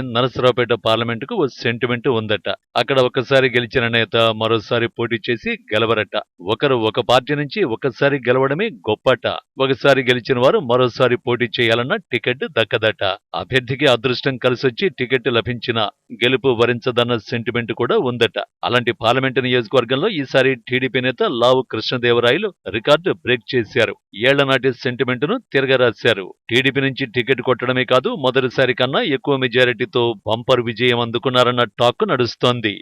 నరసరావుపేట పార్లమెంటుకు ఓ సెంటిమెంట్ ఉందట. అక్కడ ఒకసారి గెలిచిన నేత మరోసారి పోటీ చేసి గెలవరట. ఒకరు ఒక పార్టీ నుంచి ఒకసారి గెలవడమే గొప్పట. ఒకసారి గెలిచిన వారు మరోసారి పోటీ చేయాలన్న టికెట్ దక్కదట. అభ్యర్థికి అదృష్టం కలిసొచ్చి టికెట్ లభించిన గెలుపు వరించదన్న సెంటిమెంట్ కూడా ఉందట. అలాంటి పార్లమెంటు నియోజకవర్గంలో ఈసారి టీడీపీ నేత లావు కృష్ణదేవరాయలు రికార్డు బ్రేక్ చేశారు. ఏళ్ళ నాటి సెంటిమెంట్ను తిరగరాశారు. టీడీపీ నుంచి టికెట్ కొట్టడమే కాదు మొదటిసారి కన్నా ఎక్కువ మెజారిటీ మెజారిటీతో బంపర్ విజయం అందుకున్నారన్న టాక్ నడుస్తోంది.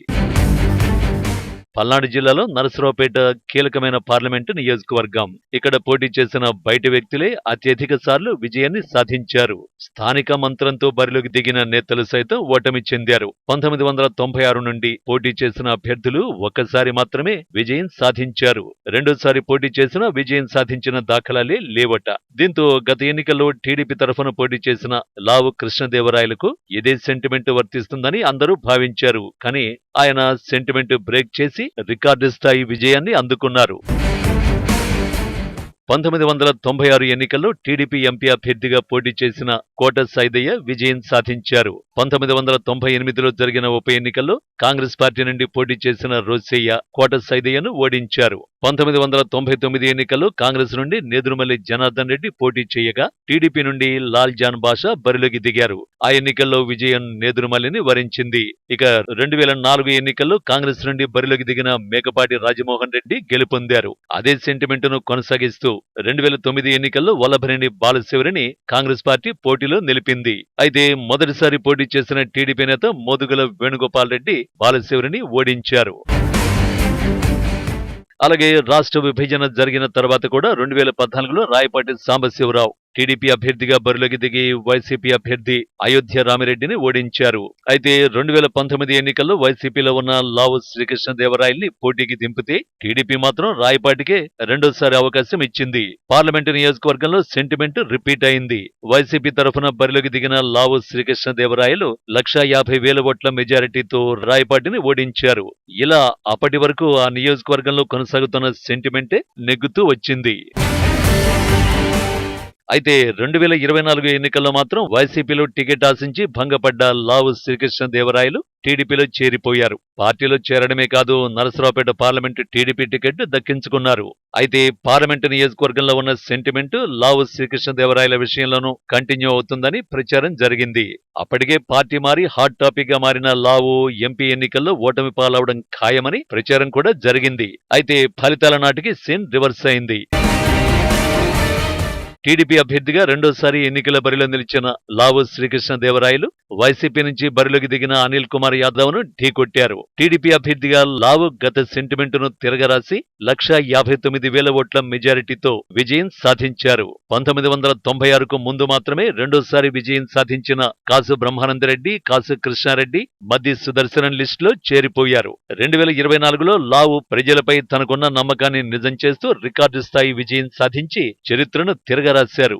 పల్నాడు జిల్లాలో నరసరావుపేట కీలకమైన పార్లమెంటు నియోజకవర్గం. ఇక్కడ పోటీ చేసిన బయట వ్యక్తులే అత్యధిక సార్లు విజయాన్ని సాధించారు. స్థానిక మంత్రంతో బరిలోకి దిగిన నేతలు సైతం ఓటమి చెందారు. పంతొమ్మిది వందల తొంభై ఆరు నుండి పోటీ చేసిన అభ్యర్థులు ఒక్కసారి మాత్రమే విజయం సాధించారు. రెండోసారి పోటీ చేసిన విజయం సాధించిన దాఖలాలే లేవట. దీంతో గత ఎన్నికల్లో టీడీపీ తరఫున పోటీ చేసిన లావు కృష్ణదేవరాయలకు ఇదే సెంటిమెంట్ వర్తిస్తుందని అందరూ భావించారు. కానీ ఆయన సెంటిమెంట్ బ్రేక్ చేసి రికార్డు స్థాయి విజయాన్ని అందుకున్నారు. పంతొమ్మిది వందల తొంభై ఆరు ఎన్నికల్లో టీడీపీ ఎంపీ అభ్యర్థిగా పోటీ చేసిన కోట సైదయ్య విజయం సాధించారు. పంతొమ్మిది వందల తొంభై ఎనిమిదిలో జరిగిన ఉప ఎన్నికల్లో కాంగ్రెస్ పార్టీ నుండి పోటీ చేసిన రోసయ్య కోట సైదయ్యను ఓడించారు. పంతొమ్మిది వందల తొంభై తొమ్మిది ఎన్నికల్లో కాంగ్రెస్ నుండి నేదురుమల్లి జనార్దన్ రెడ్డి పోటీ చేయగా టీడీపీ నుండి లాల్ జాన్ బాషా బరిలోకి దిగారు. ఆ ఎన్నికల్లో విజయం నేదురుమల్లిని వరించింది. ఇక రెండు వేల నాలుగు ఎన్నికల్లో కాంగ్రెస్ నుండి బరిలోకి దిగిన మేకపాటి రాజమోహన్ రెడ్డి గెలుపొందారు. అదే సెంటిమెంట్ను కొనసాగిస్తూ రెండు వేల తొమ్మిది ఎన్నికల్లో వల్లభనేని బాలశివరిని కాంగ్రెస్ పార్టీ పోటీలో నిలిపింది. అయితే మొదటిసారి పోటీ చేసిన టీడీపీ నేత మోదుగుల వేణుగోపాల్ రెడ్డి బాలశివరిని ఓడించారు. అలాగే రాష్ట్ర విభజన జరిగిన తర్వాత కూడా రెండు వేల పద్నాలుగులో రాయపాటి సాంబశివరావు టీడీపీ అభ్యర్థిగా బరిలోకి దిగి వైసీపీ అభ్యర్థి అయోధ్య రామిరెడ్డిని ఓడించారు. అయితే రెండు వేల పంతొమ్మిది ఎన్నికల్లో వైసీపీలో ఉన్న లావు శ్రీకృష్ణదేవరాయల్ని పోటీకి దింపితే టీడీపీ మాత్రం రాయపాటికే రెండోసారి అవకాశం ఇచ్చింది. పార్లమెంటు నియోజకవర్గంలో సెంటిమెంట్ రిపీట్ అయింది. వైసీపీ తరఫున బరిలోకి దిగిన లావు శ్రీకృష్ణదేవరాయలు లక్షా యాభై వేల ఓట్ల మెజారిటీతో రాయపాటిని ఓడించారు. ఇలా అప్పటి వరకు ఆ నియోజకవర్గంలో కొనసాగుతున్న సెంటిమెంటే నెగ్గుతూ వచ్చింది. అయితే రెండు వేల ఇరవై నాలుగు ఎన్నికల్లో మాత్రం వైసీపీలో టికెట్ ఆశించి భంగపడ్డ లావు శ్రీకృష్ణదేవరాయలు టీడీపీలో చేరిపోయారు. పార్టీలో చేరడమే కాదు నరసరావుపేట పార్లమెంటు టీడీపీ టికెట్ దక్కించుకున్నారు. అయితే పార్లమెంటు నియోజకవర్గంలో ఉన్న సెంటిమెంట్ లావు శ్రీకృష్ణదేవరాయల విషయంలోనూ కంటిన్యూ అవుతుందని ప్రచారం జరిగింది. అప్పటికే పార్టీ మారి హాట్ టాపిక్గా మారిన లావు ఎంపీ ఎన్నికల్లో ఓటమి పాలవడం ఖాయమని ప్రచారం కూడా జరిగింది. అయితే ఫలితాల నాటికి సీన్ రివర్స్ అయింది. టీడీపీ అభ్యర్థిగా రెండోసారి ఎన్నికల బరిలో నిలిచిన లావు శ్రీకృష్ణదేవరాయలు వైసీపీ నుంచి బరిలోకి దిగిన అనిల్ కుమార్ యాదవ్ను ఢీకొట్టారు. టీడీపీ అభ్యర్థిగా లావు గత సెంటిమెంట్ను తిరగరాసి లక్షా యాభై తొమ్మిది వేల ఓట్ల మెజారిటీతో విజయం సాధించారు. పంతొమ్మిది వందల తొంభై ఆరుకు ముందు మాత్రమే రెండోసారి విజయం సాధించిన కాసు బ్రహ్మానందరెడ్డి కాసు కృష్ణారెడ్డి మద్ది సుదర్శనం లిస్టులో చేరిపోయారు. రెండు వేల ఇరవై నాలుగులో లావు ప్రజలపై తనకున్న నమ్మకాన్ని నిజం చేస్తూ రికార్డు స్థాయి విజయం సాధించి చరిత్రను తిరగ తిరగరాశారు